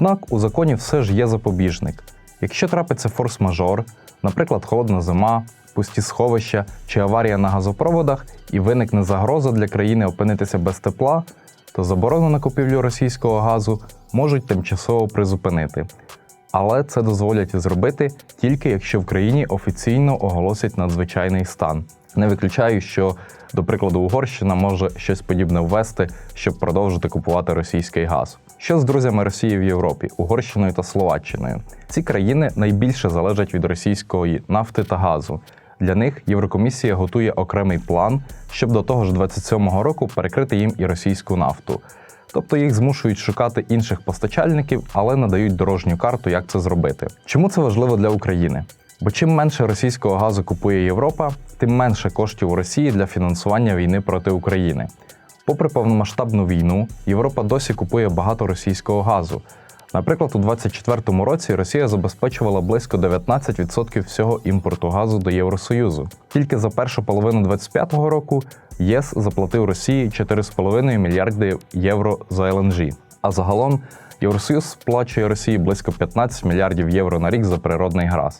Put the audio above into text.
Однак у законі все ж є запобіжник. Якщо трапиться форс-мажор, наприклад, холодна зима, пусті сховища чи аварія на газопроводах, і виникне загроза для країни опинитися без тепла, то заборону на купівлю російського газу можуть тимчасово призупинити. Але це дозволять зробити тільки якщо в країні офіційно оголосять надзвичайний стан. Не виключаю, що, до прикладу, Угорщина може щось подібне ввести, щоб продовжити купувати російський газ. Що з друзями Росії в Європі, Угорщиною та Словаччиною? Ці країни найбільше залежать від російської нафти та газу. Для них Єврокомісія готує окремий план, щоб до того ж 27-го року перекрити їм і російську нафту. Тобто їх змушують шукати інших постачальників, але надають дорожню карту, як це зробити. Чому це важливо для України? Бо чим менше російського газу купує Європа, тим менше коштів у Росії для фінансування війни проти України. Попри повномасштабну війну, Європа досі купує багато російського газу. Наприклад, у 2024 році Росія забезпечувала близько 19% всього імпорту газу до Євросоюзу. Тільки за першу половину 2025 року ЄС заплатив Росії 4,5 мільярди євро за ЛНЖ. А загалом Євросоюз сплачує Росії близько 15 мільярдів євро на рік за природний газ.